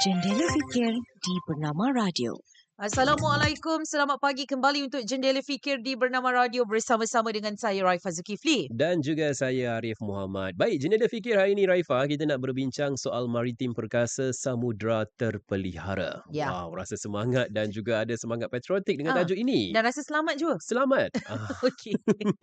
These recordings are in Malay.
Jendela Fikir di Bernama Radio. Assalamualaikum, selamat pagi kembali untuk Jendela Fikir di Bernama Radio bersama-sama dengan saya Raifa Zulkifli. Dan juga saya Arif Muhammad. Baik, Jendela Fikir hari ini Raifa, kita nak berbincang soal maritim perkasa samudra terpelihara. Ya. Wow, rasa semangat dan juga ada semangat patriotik dengan Ah, tajuk ini. Dan rasa selamat juga. Selamat. Ah. Okey.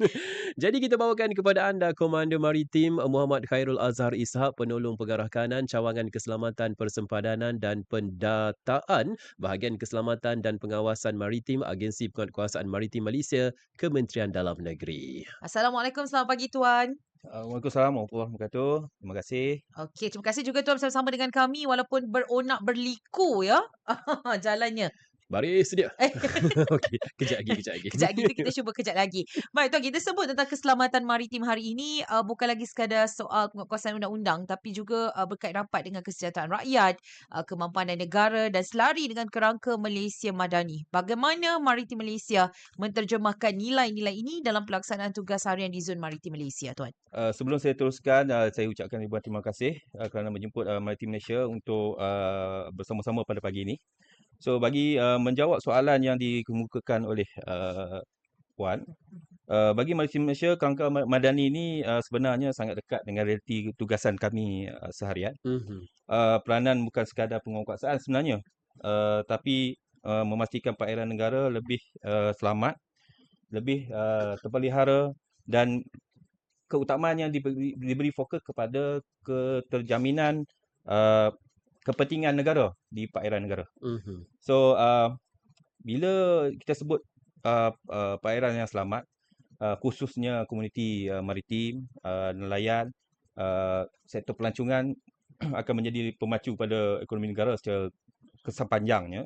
Jadi kita bawakan kepada anda Komander Maritim Muhammad Khairul Azhar Ishak, penolong pengarah kanan Cawangan Keselamatan Persempadanan dan Pendataan Bahagian Keselamatan dan Pengawasan Maritim Agensi Penguatkuasaan Maritim Malaysia Kementerian Dalam Negeri. Assalamualaikum, selamat pagi Tuan. Waalaikumsalam warahmatullahi wabarakatuh. Terima kasih. Okey, terima kasih juga Tuan bersama-sama dengan kami walaupun beronak berliku ya jalannya. Baris sedia. Eh. Okey, kejap lagi, kejap lagi. Kejap lagi tu kita cuba kejap lagi. Baik Tuan, kita sebut tentang keselamatan maritim hari ini uh, bukan lagi sekadar soal penguatkuasaan undang-undang tapi juga uh, berkait rapat dengan kesejahteraan rakyat, uh, kemampanan negara dan selari dengan kerangka Malaysia Madani. Bagaimana Maritim Malaysia menterjemahkan nilai-nilai ini dalam pelaksanaan tugas harian di Zon Maritim Malaysia, Tuan? Uh, sebelum saya teruskan, uh, saya ucapkan ribuan terima kasih uh, kerana menjemput uh, Maritim Malaysia untuk uh, bersama-sama pada pagi ini. So bagi uh, menjawab soalan yang dikemukakan oleh uh, Puan, uh, bagi Maritim Malaysia, kerangka Ma- madani ini uh, sebenarnya sangat dekat dengan realiti tugasan kami uh, seharian. Mhm. uh, peranan bukan sekadar penguatkuasaan sebenarnya uh, tapi uh, memastikan perairan negara lebih uh, selamat lebih uh, terpelihara dan keutamaan yang diberi, diberi fokus kepada keterjaminan uh, kepentingan negara di perairan negara Mhm. So uh, bila kita sebut uh, uh, perairan yang selamat, uh, khususnya komuniti uh, maritim, uh, nelayan, uh, sektor pelancongan akan menjadi pemacu pada ekonomi negara secara kesepanjangnya.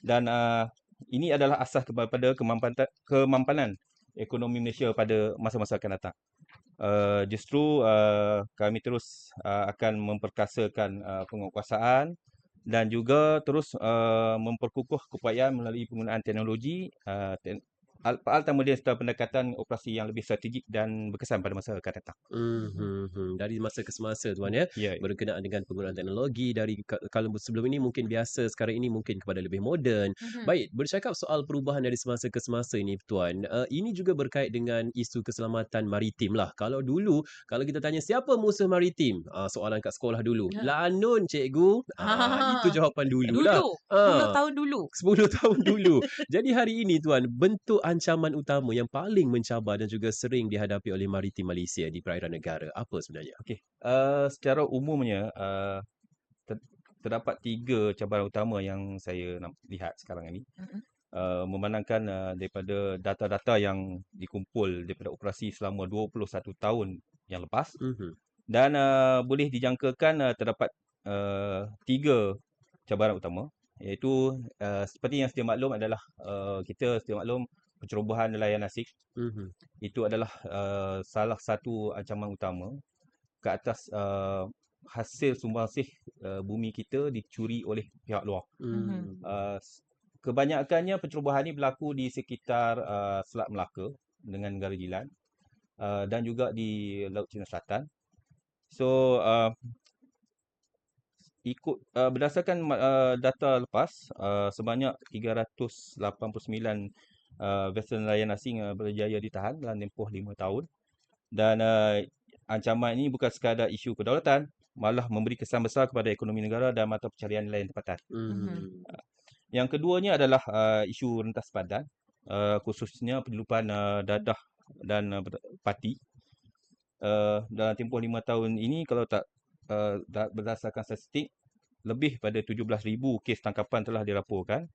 Dan uh, ini adalah asas kepada kemampanan, kemampanan ekonomi Malaysia pada masa-masa akan datang. Uh, justru uh, kami terus uh, akan memperkasakan uh, penguatkuasaan dan juga terus uh, memperkukuh keupayaan melalui penggunaan teknologi uh, al- modern serta pendekatan operasi yang lebih strategik dan berkesan pada masa akan datang. Mhm. Dari masa ke semasa tuan ya. Ya. berkenaan dengan penggunaan teknologi dari ka- kalau sebelum ini mungkin biasa sekarang ini mungkin kepada lebih moden. Mhm. Baik, bercakap soal perubahan dari semasa ke semasa ini tuan, uh, ini juga berkait dengan isu keselamatan maritim lah. Kalau dulu kalau kita tanya siapa musuh maritim? Uh, soalan kat sekolah dulu. Ya. Lanun cikgu. Uh, itu jawapan dulu, lah. Dulu, 10 Ah. tahun dulu. 10 tahun dulu. Jadi hari ini tuan, bentuk ancaman utama yang paling mencabar dan juga sering dihadapi oleh maritim Malaysia di perairan negara apa sebenarnya? Okey. Uh, secara umumnya uh, ter- terdapat tiga cabaran utama yang saya nak lihat sekarang ini. Mhm. Uh, memandangkan uh, daripada data-data yang dikumpul daripada operasi selama 21 tahun yang lepas Mhm. dan uh, boleh dijangkakan uh, terdapat uh, tiga cabaran utama iaitu uh, seperti yang sedia maklum adalah uh, kita sedia maklum pencerobohan nelayan asing Mhm. itu adalah uh, salah satu ancaman utama ke atas uh, hasil sumbangsih uh, bumi kita dicuri oleh pihak luar. Mhm. Uh, kebanyakannya pencerobohan ini berlaku di sekitar uh, Selat Melaka dengan negara jiran uh, dan juga di Laut Cina Selatan. So uh, ikut uh, berdasarkan uh, data lepas uh, sebanyak 389 uh, vessel nelayan asing uh, berjaya ditahan dalam tempoh 5 tahun dan uh, ancaman ini bukan sekadar isu kedaulatan malah memberi kesan besar kepada ekonomi negara dan mata pencarian nelayan tempatan. Mhm. Yang keduanya adalah uh, isu rentas padan uh, khususnya penyeludupan uh, dadah dan uh, pati. Uh, dalam tempoh 5 tahun ini kalau tak uh, da- berdasarkan statistik lebih pada 17,000 kes tangkapan telah dilaporkan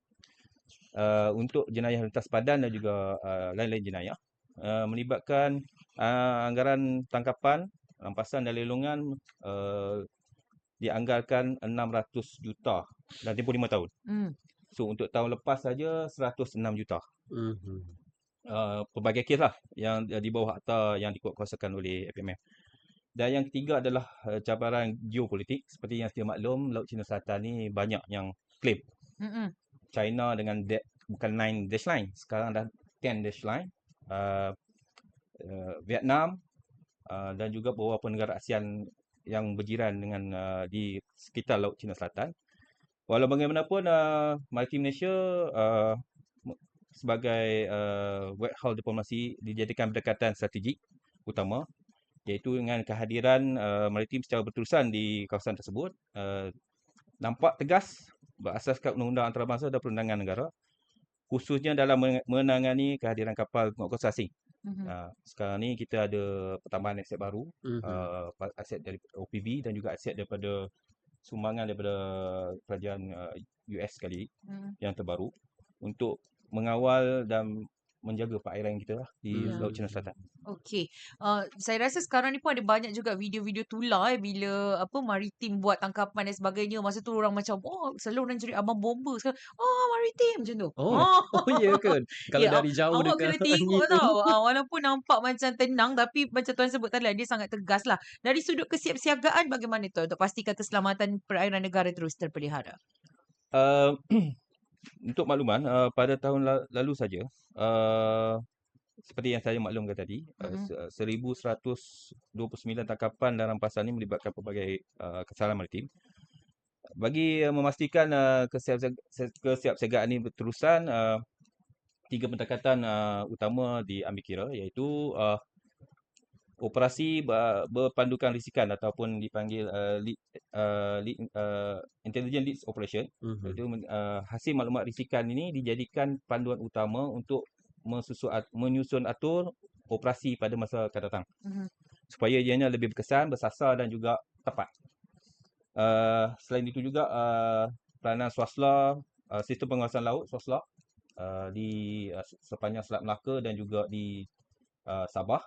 uh, untuk jenayah rentas padan dan juga uh, lain-lain jenayah uh, melibatkan uh, anggaran tangkapan rampasan dan lelongan uh, dianggarkan 600 juta dalam tempoh 5 tahun. Hmm. So untuk tahun lepas saja 106 juta. Mhm. Uh, pelbagai kes lah yang uh, di bawah akta yang dikuatkuasakan oleh FMF. Dan yang ketiga adalah uh, cabaran geopolitik. Seperti yang sedia maklum, Laut Cina Selatan ni banyak yang claim. Mm-mm. China dengan de- bukan 9 dash line, sekarang dah 10 dash line. Uh, uh, Vietnam uh, dan juga beberapa negara ASEAN yang berjiran dengan uh, di sekitar Laut Cina Selatan. Walau bagaimanapun uh, Maritim Malaysia uh, sebagai uh, wet diplomasi dijadikan pendekatan strategik utama iaitu dengan kehadiran uh, maritim secara berterusan di kawasan tersebut. Uh, nampak tegas berasaskan undang-undang antarabangsa dan perundangan negara khususnya dalam men- menangani kehadiran kapal penguatkuasa asing. Mhm. Uh, sekarang ni kita ada pertambahan aset baru Mhm. uh, aset dari OPV dan juga aset daripada sumbangan daripada kerajaan uh, US sekali Mhm. yang terbaru untuk mengawal dan menjaga perairan kita lah di Ya. Laut Cina Selatan. Okey. Uh, saya rasa sekarang ni pun ada banyak juga video-video tular eh bila apa maritim buat tangkapan dan sebagainya. Masa tu orang macam oh selalu orang cari abang bomba sekarang. Oh maritim macam tu. Oh, oh ya ke? Kalau Ya, dari jauh Awak dekat kena tengok tau. Ah, walaupun nampak macam tenang tapi macam tuan sebut tadi lah, dia sangat tegas lah. Dari sudut kesiapsiagaan bagaimana tu untuk pastikan keselamatan perairan negara terus terpelihara? Uh, untuk makluman, uh, pada tahun la- lalu saja, uh, seperti yang saya maklumkan tadi, uh, Mhm. se- 1129 tangkapan dan rampasan ini melibatkan pelbagai uh, kesalahan maritim. Bagi uh, memastikan uh, se- kesiapsiagaan ini berterusan, uh, tiga pendekatan uh, utama diambil kira iaitu uh, operasi ber- berpandukan risikan ataupun dipanggil uh, lead, uh, lead, uh, intelligent leads operation Mhm. Iaitu men- uh, hasil maklumat risikan ini dijadikan panduan utama untuk menyusun atur operasi pada masa akan datang. Mhm. Supaya ianya lebih berkesan, bersasar dan juga tepat. Uh, selain itu juga uh, peranan swasla, uh, sistem pengawasan laut swasla uh, di uh, sepanjang Selat Melaka dan juga di uh, Sabah.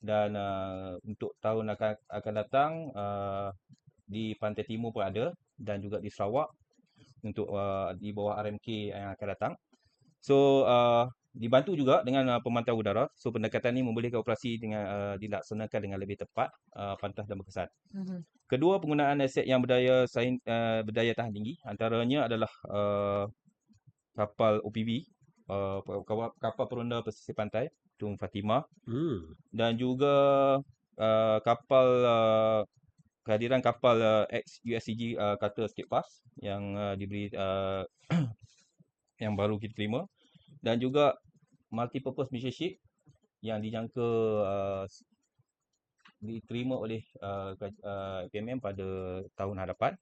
Dan uh, untuk tahun akan akan datang uh, di pantai timur pun ada dan juga di Sarawak untuk uh, di bawah RMK yang akan datang. So uh, dibantu juga dengan uh, pemantau udara. So pendekatan ini membolehkan operasi dengan uh, dilaksanakan dengan lebih tepat, uh, pantas dan berkesan. Mhm. Kedua, penggunaan aset yang berdaya sain, uh, berdaya tahan tinggi. Antaranya adalah uh, kapal OPV, uh, kapal, peronda pesisir pantai, Tun Fatimah Hmm. dan juga uh, kapal uh, kehadiran kapal uh, ex USCG uh, Carter Escape Pass yang uh, diberi uh, yang baru kita terima dan juga multi-purpose mission ship yang dijangka uh, diterima oleh uh, uh, PMM pada tahun hadapan.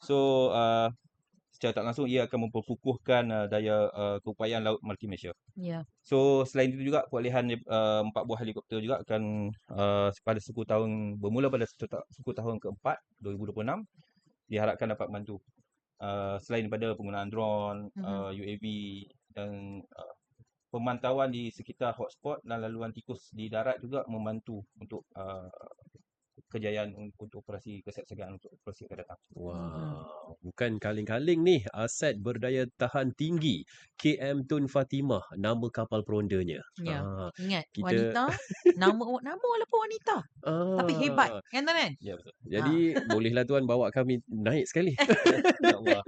So uh, secara tak langsung ia akan memperkukuhkan uh, daya uh, keupayaan laut maritim Malaysia. Ya. So selain itu juga perolehan uh, empat buah helikopter juga akan uh, pada suku tahun bermula pada suku, ta- suku tahun keempat 2026 diharapkan dapat membantu. Uh, selain daripada penggunaan drone, Mhm. uh, UAV dan uh, pemantauan di sekitar hotspot dan laluan tikus di darat juga membantu untuk uh, kejayaan un- untuk operasi kesiapsiagaan untuk operasi akan datang. Wow, bukan kaleng-kaleng ni aset berdaya tahan tinggi KM Tun Fatimah nama kapal perondanya. Ya. Ah, Ingat Kita- wanita nama nama walaupun wanita tapi hebat ah. kan tuan kan? Ya betul. Jadi bolehlah tuan bawa kami naik sekali. InsyaAllah.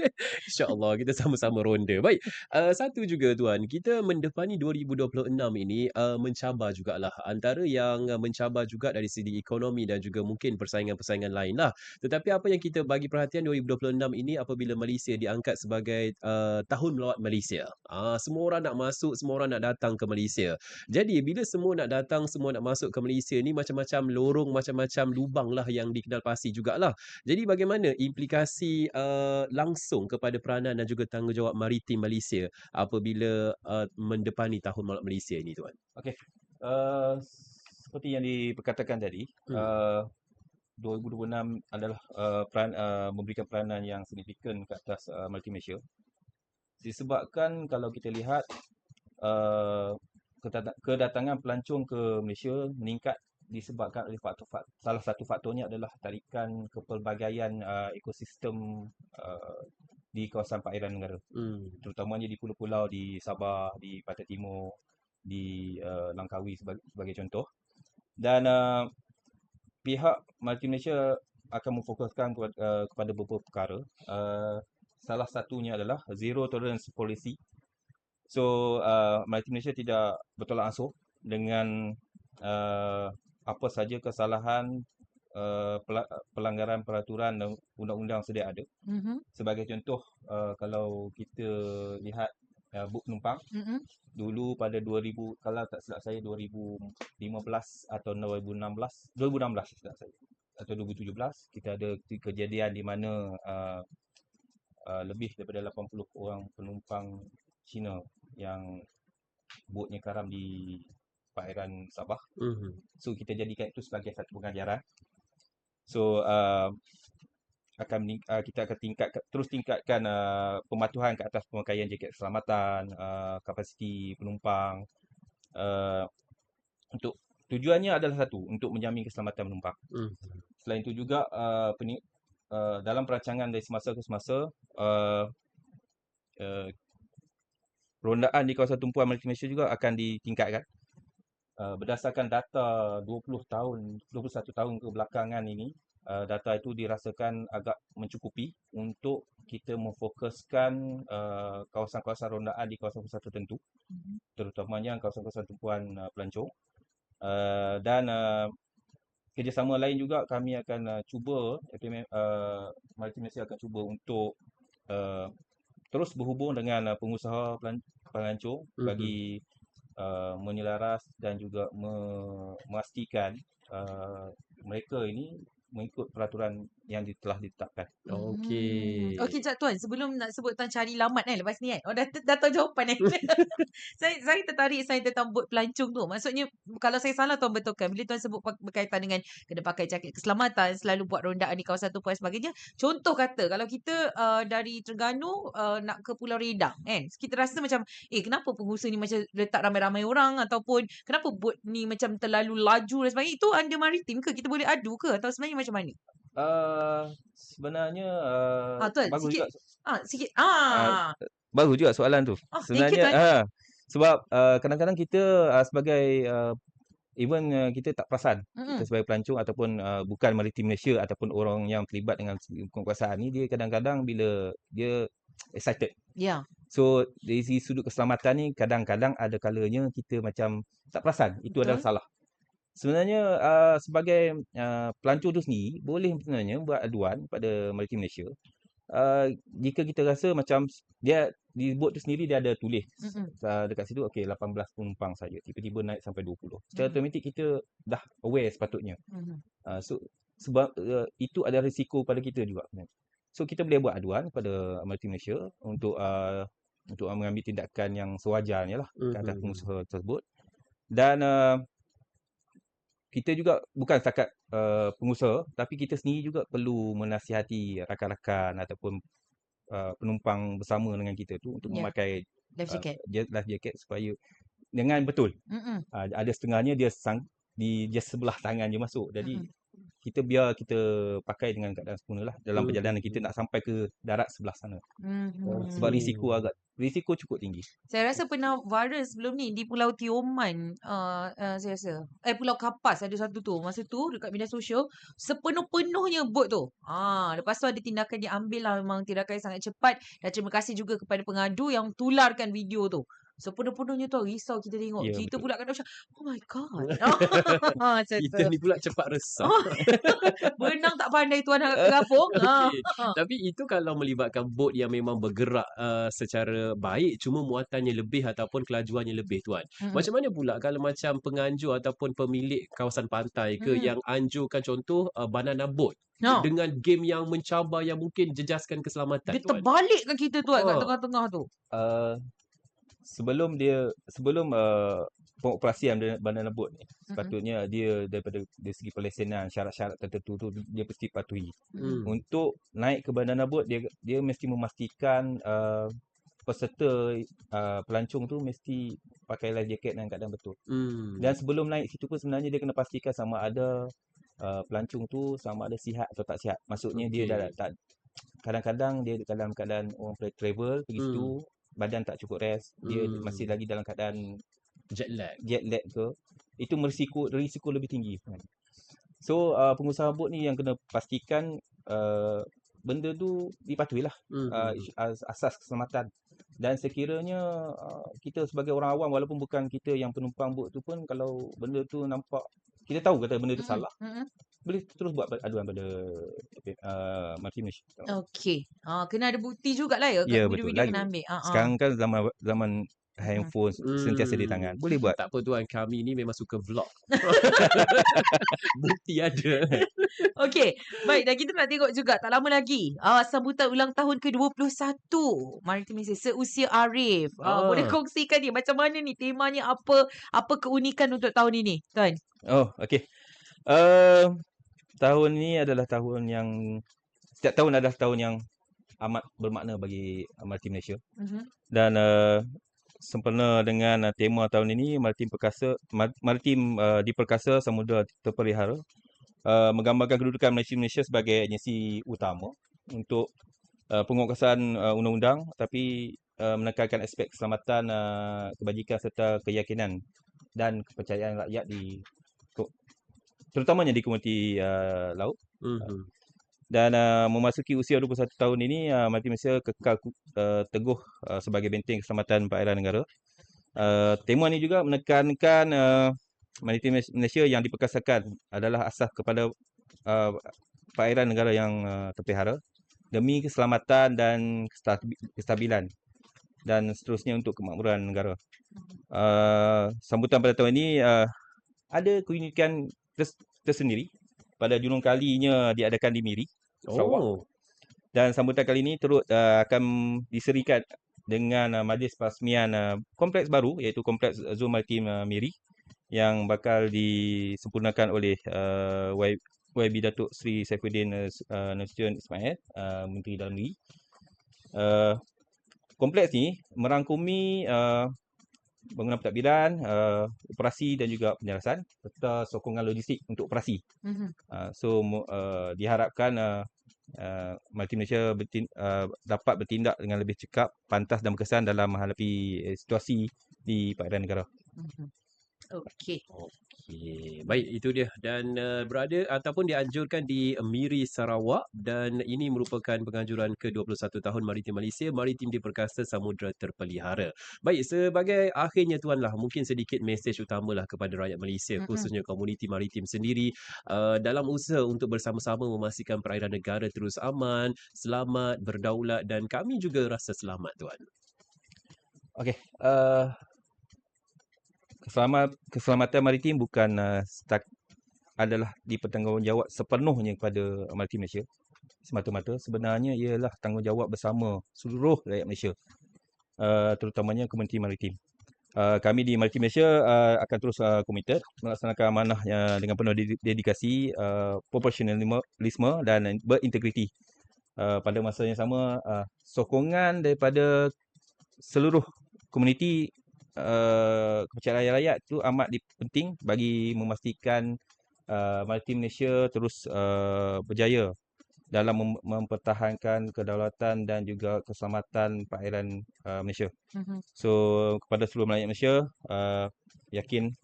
InsyaAllah kita sama-sama ronda. Baik, uh, satu juga tuan, kita mendepani 2026 ini uh, mencabar jugalah. Antara yang mencabar juga dari segi ekonomi dan juga mungkin persaingan-persaingan lain lah. Tetapi apa yang kita bagi perhatian 2026 ini apabila Malaysia diangkat sebagai uh, tahun melawat Malaysia. Ah, semua orang nak masuk, semua orang nak datang ke Malaysia. Jadi bila semua nak datang, semua nak masuk ke Malaysia ni macam-macam lorong, macam-macam lubang lah yang dikenal pasti jugalah. Jadi bagaimana implikasi uh, langsung kepada peranan dan juga tanggungjawab maritim Malaysia apabila uh, mendepani tahun malak Malaysia ini tuan? Uh, seperti yang diperkatakan tadi, Hmm. uh, 2026 adalah uh, peran, uh, memberikan peranan yang signifikan ke atas uh, Maritim Malaysia. Disebabkan kalau kita lihat uh, kedatangan pelancong ke Malaysia meningkat disebabkan oleh faktor-faktor salah satu faktornya adalah tarikan kepelbagaian uh, ekosistem uh, di kawasan perairan negara Hmm. terutamanya di pulau-pulau di Sabah, di Pantai Timur, di uh, Langkawi sebagai, sebagai contoh. Dan uh, pihak Maritim Malaysia akan memfokuskan kepada, uh, kepada beberapa perkara. Uh, salah satunya adalah zero tolerance policy. So, uh, Maritim Malaysia tidak bertolak ansur dengan uh, apa saja kesalahan uh, pela- pelanggaran peraturan dan undang-undang sedia ada. Mhm. Sebagai contoh, uh, kalau kita lihat uh, buk penumpang, Mhm. dulu pada 2000, kalau tak silap saya 2015 atau 2016, 2016 silap saya atau 2017, kita ada ke- kejadian di mana uh, uh, lebih daripada 80 orang penumpang Cina yang botnya karam di perairan Sabah. Mhm. So kita jadikan itu sebagai satu pengajaran. So uh, akan uh, kita akan tingkat terus tingkatkan uh, pematuhan ke atas pemakaian jaket keselamatan, uh, kapasiti penumpang uh, untuk tujuannya adalah satu untuk menjamin keselamatan penumpang. Mhm. Selain itu juga uh, peni, uh, dalam perancangan dari semasa ke semasa uh, uh, rondaan di kawasan tumpuan Malaysia juga akan ditingkatkan. Uh, berdasarkan data 20 tahun, 21 tahun kebelakangan ini, uh, data itu dirasakan agak mencukupi untuk kita memfokuskan uh, kawasan-kawasan rondaan di kawasan-kawasan tertentu, Mhm. terutamanya kawasan-kawasan tumpuan uh, pelancong. Uh, dan uh, kerjasama lain juga kami akan uh, cuba, uh, Maritim Malaysia akan cuba untuk uh, terus berhubung dengan uh, pengusaha pelan- pelancong Mhm. bagi uh, menyelaras dan juga me- memastikan uh, mereka ini mengikut peraturan yang di- telah ditetapkan. Okey. Hmm. Okey, Cak Tuan. Sebelum nak sebut tentang cari lamat kan lepas ni kan. Oh, dah, dah tahu jawapan kan. saya, saya tertarik saya tentang bot pelancong tu. Maksudnya, kalau saya salah Tuan betulkan. Bila Tuan sebut berkaitan dengan kena pakai jaket keselamatan, selalu buat rondaan di kawasan tu dan sebagainya. Contoh kata, kalau kita uh, dari Terengganu uh, nak ke Pulau Redang kan. Kita rasa macam, eh kenapa pengusaha ni macam letak ramai-ramai orang ataupun kenapa bot ni macam terlalu laju dan sebagainya. Itu under maritim ke? Kita boleh adu ke? Atau sebenarnya macam mana? Uh, sebenarnya uh, Ah, Tuan, bagus sikit. juga Ah, sikit. Ah. bagus juga soalan tu. Oh, you, Sebenarnya Tuan. ah sebab uh, kadang-kadang kita uh, sebagai uh, even uh, kita tak perasan Mm-mm. kita sebagai pelancong ataupun uh, bukan maritim Malaysia ataupun orang yang terlibat dengan kekuasaan ni dia kadang-kadang bila dia excited. Ya. So dari segi sudut keselamatan ni kadang-kadang ada kalanya kita macam tak perasan itu adalah Betul. salah. Sebenarnya uh, sebagai uh, pelancong tu sendiri boleh sebenarnya buat aduan pada Maritim Malaysia. Uh, jika kita rasa macam dia di bot tu sendiri dia ada tulis Mm-mm. uh, dekat situ okey 18 penumpang saja tiba-tiba naik sampai 20. Secara Mhm. automatik kita dah aware sepatutnya. Mhm. Uh, so sebab uh, itu ada risiko pada kita juga. sebenarnya. So kita boleh buat aduan kepada Maritim Malaysia untuk uh, untuk uh, mengambil tindakan yang sewajarnya lah ke atas Mhm. pengusaha tersebut. Dan uh, kita juga bukan setakat uh, pengusaha tapi kita sendiri juga perlu menasihati rakan-rakan ataupun uh, penumpang bersama dengan kita tu untuk Ya. memakai Life uh, jacket. jet- life jacket supaya dengan betul. Mm-mm. Uh, ada setengahnya dia sang di dia sebelah tangan je masuk. Jadi Mm-mm. Kita biar kita pakai dengan keadaan sempurna lah dalam Hmm. perjalanan kita nak sampai ke darat sebelah sana. Mhm. Sebab Hmm. risiko agak risiko cukup tinggi. Saya rasa pernah viral sebelum ni di Pulau Tioman uh, uh, saya rasa. Eh Pulau Kapas ada satu tu. Masa tu dekat media sosial sepenuh-penuhnya bot tu. Ah, lepas tu ada tindakan diambil lah memang tindakan yang sangat cepat dan terima kasih juga kepada pengadu yang tularkan video tu. Sepenuh-penuhnya tu risau kita tengok. Ya, kita betul. pula kena macam oh my god. ah, macam Kita tu. ni pula cepat resah. Oh, Benang tak pandai tuan nak terapung. Ah. Okey. Tapi itu kalau melibatkan bot yang memang bergerak uh, secara baik cuma muatannya lebih ataupun kelajuannya lebih tuan. Mm-mm. Macam mana pula kalau macam penganjur ataupun pemilik kawasan pantai ke Mm-mm. yang anjurkan contoh uh, banana boat No. dengan game yang mencabar yang mungkin jejaskan keselamatan Dia tuan. terbalikkan kita tuan kat Ah. tengah-tengah tu. Uh, sebelum dia sebelum uh, pengoperasian ban- banana boat ni sepatutnya dia daripada dari segi pelesenan syarat-syarat tertentu tu dia mesti patuhi. Hmm. Untuk naik ke banana boat dia dia mesti memastikan uh, peserta uh, pelancong tu mesti pakai life jacket dengan keadaan betul. Hmm. Dan sebelum naik situ pun sebenarnya dia kena pastikan sama ada uh, pelancong tu sama ada sihat atau tak sihat. Maksudnya dia dah tak kadang-kadang dia dalam keadaan orang travel pergi Hmm. situ badan tak cukup rest, dia Hmm. masih lagi dalam keadaan jet lag. jet lag ke, itu merisiko risiko lebih tinggi. So uh, pengusaha bot ni yang kena pastikan uh, benda tu dipatuhilah Hmm. uh, hmm. as- asas keselamatan. Dan sekiranya uh, kita sebagai orang awam walaupun bukan kita yang penumpang bot tu pun kalau benda tu nampak kita tahu kata benda tu Mm-mm. salah. Mm-mm. Boleh terus buat aduan pada uh, Maritim Malaysia. Okey. Ha, kena ada bukti jugalah ya. Ya, betul. Lagi- kena ambil. Ha, ha. Sekarang kan zaman zaman handphone sentiasa di Hmm. tangan. Boleh buat. Tak apa tuan, kami ni memang suka vlog. Bukti ada. Okey. Baik, dan kita nak tengok juga tak lama lagi. Uh, sambutan ulang tahun ke-21 Maritim Malaysia seusia Arif. Uh, Ah. Boleh kongsikan ni macam mana ni temanya apa apa keunikan untuk tahun ini, tuan? Oh, okey. Uh, tahun ni adalah tahun yang setiap tahun adalah tahun yang amat bermakna bagi Maritim Malaysia. Uh-huh. dan uh, sempena dengan uh, tema tahun ini Maritim Perkasa Mar- Maritim uh, diperkasa samudra terpelihara uh, menggambarkan kedudukan Malaysia Malaysia sebagai agensi utama untuk uh, penguatkuasaan uh, undang-undang tapi uh, menekankan aspek keselamatan uh, kebajikan serta keyakinan dan kepercayaan rakyat di terutamanya di komuniti uh, laut Mhm. dan uh, memasuki usia 21 tahun ini uh, Maritim Malaysia kekal uh, teguh uh, sebagai benteng keselamatan perairan negara. Uh, tema ini juga menekankan uh, Maritim Malaysia yang diperkasakan adalah asas kepada uh, perairan negara yang uh, terpelihara demi keselamatan dan kestabi- kestabilan dan seterusnya untuk kemakmuran negara. Uh, sambutan pada tahun ini uh, ada keunikan tersendiri pada julung kalinya diadakan di Miri. Sarawak. Oh. Dan sambutan kali ini turut uh, akan diserikan dengan uh, majlis perasmian uh, kompleks baru iaitu kompleks Zon Maritim uh, Miri yang bakal disempurnakan oleh uh, YB Datuk Sri Saifuddin uh, uh, Nasution Ismail, uh, Menteri Dalam Negeri. Uh, kompleks ni merangkumi uh, bangunan pentadbiran, uh, operasi dan juga penjelasan serta sokongan logistik untuk operasi. Uh-huh. Uh, so uh, diharapkan uh, uh, Maritim Malaysia bertin, uh, dapat bertindak dengan lebih cekap, pantas dan berkesan dalam menghadapi eh, situasi di perairan negara. Uh-huh. Okey. Okey, baik itu dia dan uh, berada ataupun dianjurkan di Miri Sarawak dan ini merupakan penganjuran ke-21 tahun Maritim Malaysia Maritim Diperkasa Samudra Terpelihara. Baik, sebagai akhirnya tuanlah mungkin sedikit mesej utamalah kepada rakyat Malaysia Mm-mm. khususnya komuniti maritim sendiri uh, dalam usaha untuk bersama-sama memastikan perairan negara terus aman, selamat, berdaulat dan kami juga rasa selamat tuan. Okey, uh, keselamat, keselamatan maritim bukan uh, stak, adalah dipertanggungjawab sepenuhnya kepada Maritim Malaysia semata-mata. Sebenarnya ialah tanggungjawab bersama seluruh rakyat Malaysia, uh, terutamanya komuniti maritim. Uh, kami di Maritim Malaysia uh, akan terus uh, komited melaksanakan amanah uh, dengan penuh ded- dedikasi, uh, profesionalisme dan berintegriti. Uh, pada masa yang sama, uh, sokongan daripada seluruh komuniti uh, kepercayaan rakyat tu amat penting bagi memastikan uh, Maritim Malaysia terus uh, berjaya dalam mem- mempertahankan kedaulatan dan juga keselamatan perairan uh, Malaysia. Uh-huh. So kepada seluruh rakyat Malaysia, uh, yakin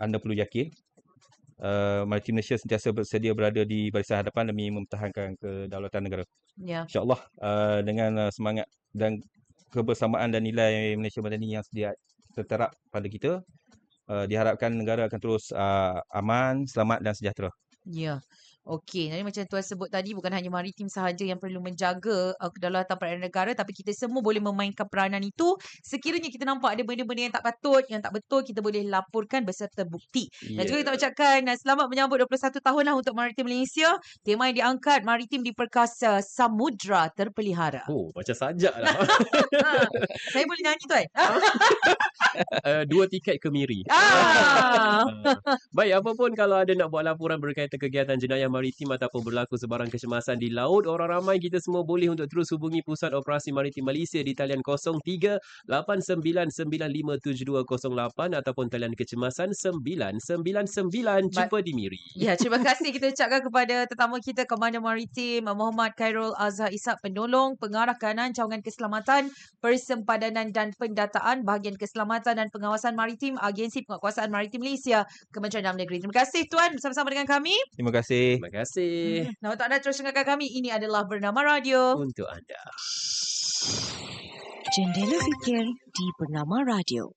anda perlu yakin uh, Maritim Malaysia sentiasa bersedia berada di barisan hadapan demi mempertahankan kedaulatan negara. Ya. InsyaAllah uh, dengan uh, semangat dan kebersamaan dan nilai Malaysia Madani yang sedia terterap pada kita, uh, diharapkan negara akan terus uh, aman, selamat dan sejahtera. Ya. Okey, jadi macam tuan sebut tadi bukan hanya maritim sahaja yang perlu menjaga uh, kedaulatan perairan negara tapi kita semua boleh memainkan peranan itu. Sekiranya kita nampak ada benda-benda yang tak patut, yang tak betul, kita boleh laporkan beserta bukti. Dan juga kita ucapkan uh, selamat menyambut 21 tahun lah untuk Maritim Malaysia. Tema yang diangkat Maritim Diperkasa Samudra Terpelihara. Oh, macam sajak lah. ha, saya boleh nyanyi tuan? uh, dua tiket ke Miri. ah. Baik, apapun kalau ada nak buat laporan berkaitan kegiatan jenayah maritim ataupun berlaku sebarang kecemasan di laut, orang ramai kita semua boleh untuk terus hubungi Pusat Operasi Maritim Malaysia di talian 03-89957208 ataupun talian kecemasan 999. Jumpa di Miri. Ya, terima kasih kita ucapkan kepada tetamu kita Komander Maritim Muhammad Khairul Azhar Ishak Penolong Pengarah Kanan Cawangan Keselamatan Persempadanan dan Pendataan Bahagian Keselamatan dan Pengawasan Maritim Agensi Penguatkuasaan Maritim Malaysia Kementerian Dalam Negeri. Terima kasih Tuan bersama-sama dengan kami. Terima kasih. Terima kasih Nah, untuk anda terus dengarkan kami. Ini adalah Bernama Radio. untuk anda. Jendela Fikir di Bernama Radio.